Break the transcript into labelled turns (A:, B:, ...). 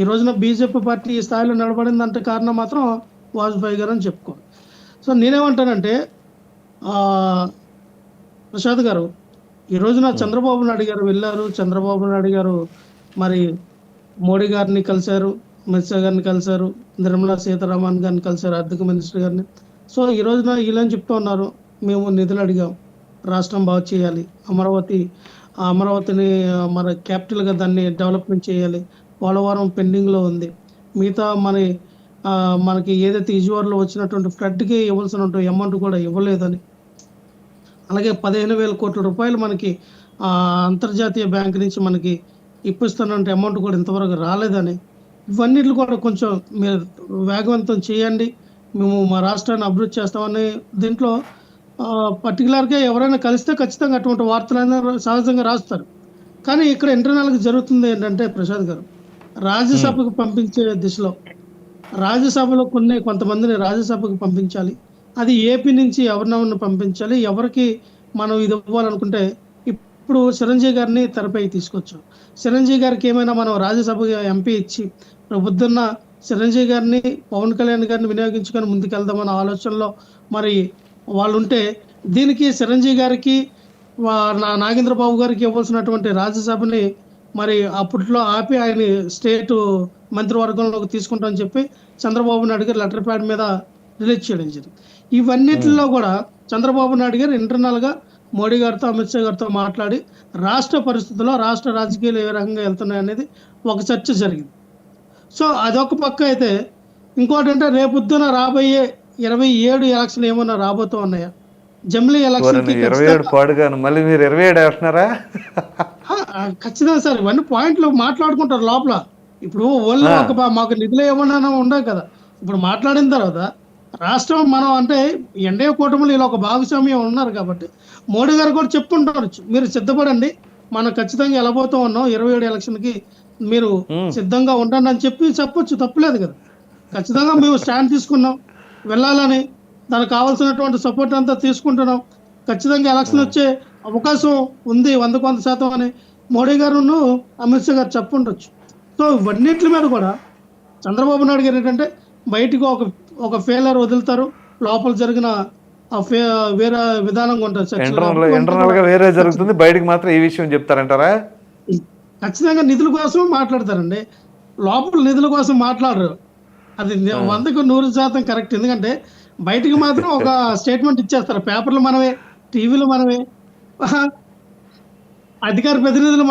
A: ఈ రోజున BJP party ఈ స్థాయిలో నిలబడిందంటే కారణం మాత్రం వాజ్పేయి గారు అని చెప్పుకోవాలి. సో నేనేమంటానంటే ప్రసాద్ గారు ఈ రోజున చంద్రబాబు నాయుడు గారు వెళ్ళారు. చంద్రబాబు నాయుడు గారు మరి మోడీ గారిని కలిశారు అమిత్ షా గారిని కలిశారు నిర్మలా సీతారామన్ గారిని కలిశారు ఆర్థిక మినిస్టర్ గారిని. సో ఈ రోజున వీళ్ళని చెప్తూ ఉన్నారు మేము నిధులు అడిగాం రాష్ట్రం బాగు చేయాలి అమరావతి ఆ అమరావతిని మన క్యాపిటల్గా దాన్ని డెవలప్మెంట్ చేయాలి పోలవరం పెండింగ్లో ఉంది. మిగతా మన మనకి ఏదైతే ఇజువార్లో వచ్చినటువంటి ఫ్లడ్కి ఇవ్వాల్సిన అమౌంట్ కూడా ఇవ్వలేదని. అలాగే పదిహేను వేల కోట్ల రూపాయలు మనకి అంతర్జాతీయ బ్యాంక్ నుంచి మనకి ఇప్పిస్తున్నటువంటి అమౌంట్ కూడా ఇంతవరకు రాలేదని. ఇవన్నిట్లు కూడా కొంచెం మీరు వేగవంతం చేయండి. మేము మా రాష్ట్రాన్ని అభివృద్ధి చేస్తామని దీంట్లో పర్టికులర్గా ఎవరైనా కలిస్తే ఖచ్చితంగా అటువంటి వార్తలైనా సహజంగా రాస్తారు. కానీ ఇక్కడ ఇంటర్నల్గా జరుగుతుంది ఏంటంటే ప్రసాద్ గారు రాజ్యసభకు పంపించే దిశలో రాజ్యసభలో కొన్ని కొంతమందిని రాజ్యసభకు పంపించాలి. అది ఏపీ నుంచి ఎవరినెవరిని పంపించాలి ఎవరికి మనం ఇది ఇవ్వాలనుకుంటే ఇప్పుడు చిరంజీవి గారిని తెరపై తీసుకొచ్చాం. చిరంజీవి గారికి ఏమైనా మనం రాజ్యసభ ఎంపీ ఇచ్చి పొద్దున్న చిరంజీవి గారిని పవన్ కళ్యాణ్ గారిని వినియోగించుకొని ముందుకెళ్దామన్న ఆలోచనలో మరి వాళ్ళు ఉంటే దీనికి చిరంజీవి గారికి నాగేంద్రబాబు నాగేంద్ర బాబు గారికి ఇవ్వాల్సినటువంటి రాజ్యసభని మరి అప్పట్లో ఆపి ఆయన స్టేట్ మంత్రివర్గంలోకి తీసుకుంటామని చెప్పి చంద్రబాబు నాయుడు గారు లెటర్ ప్యాడ్ మీద రిలీజ్ చేయడం జరిగింది. ఇవన్నిటిలో కూడా చంద్రబాబు నాయుడు గారు internal గా మోడీ గారితో అమిత్ షా గారితో మాట్లాడి రాష్ట్ర పరిస్థితుల్లో రాష్ట్ర రాజకీయాలు ఏ రకంగా వెళ్తున్నాయి అనేది ఒక చర్చ జరిగింది. సో అదొక పక్క అయితే ఇంకోటి అంటే రేపొద్దున రాబోయే ఇరవై ఏడు ఎలక్షన్ ఏమన్నా రాబోతూ ఉన్నాయా? జమిలీ ఎలక్షన్
B: ఇరవై ఏడు పాడుగాను మళ్ళీ మీరు ఇరవై ఏడు వేస్తున్నారా
A: ఖచ్చితంగా సార్ ఇవన్నీ పాయింట్లు మాట్లాడుకుంటారు లోపల. ఇప్పుడు ఓన్లీ ఒక మాకు నిధులు ఏమన్నా ఉండవు కదా. ఇప్పుడు మాట్లాడిన తర్వాత రాష్ట్రం మనం అంటే ఎన్డీఏ కూటమిలో ఇలా ఒక భాగస్వామ్యం ఉన్నారు కాబట్టి మోడీ గారు కూడా చెప్పుంటారు. మీరు సిద్ధపడండి. మనం ఖచ్చితంగా వెళ్ళబోతూ ఉన్నాం. ఇరవై ఏడు ఎలక్షన్కి మీరు సిద్ధంగా ఉండండి అని చెప్పి చెప్పొచ్చు. తప్పులేదు కదా. ఖచ్చితంగా మేము స్టాండ్ తీసుకున్నాం. వెళ్ళాలని దానికి కావాల్సినటువంటి సపోర్ట్ అంతా తీసుకుంటున్నాం. ఖచ్చితంగా ఎలక్షన్ వచ్చే అవకాశం ఉంది. వందకు వంద శాతం అని మోడీ గారును అమిత్ షా గారు చెప్పుండొచ్చు. సో ఇవన్నిటి మీద కూడా చంద్రబాబు నాయుడు గారు ఏంటంటే బయటికి ఒక ఒక ఫెయిలర్ వదులుతారు. లోపల జరిగిన వేరే విధానంగా ఉంటుంది.
B: ఇంటర్నల్గా వేరే జరుగుతుంది. బయటకు మాత్రం ఈ విషయం చెప్తారంటారా?
A: ఖచ్చితంగా నిధుల కోసం మాట్లాడతారండి. లోపల నిధుల కోసం మాట్లాడరు. అది వందకు నూరు శాతం కరెక్ట్. ఎందుకంటే బయటికి మాత్రం ఒక స్టేట్మెంట్ ఇచ్చేస్తారు. పేపర్లు మనమే టీవీలు మనమే అధికార ప్రతినిధులు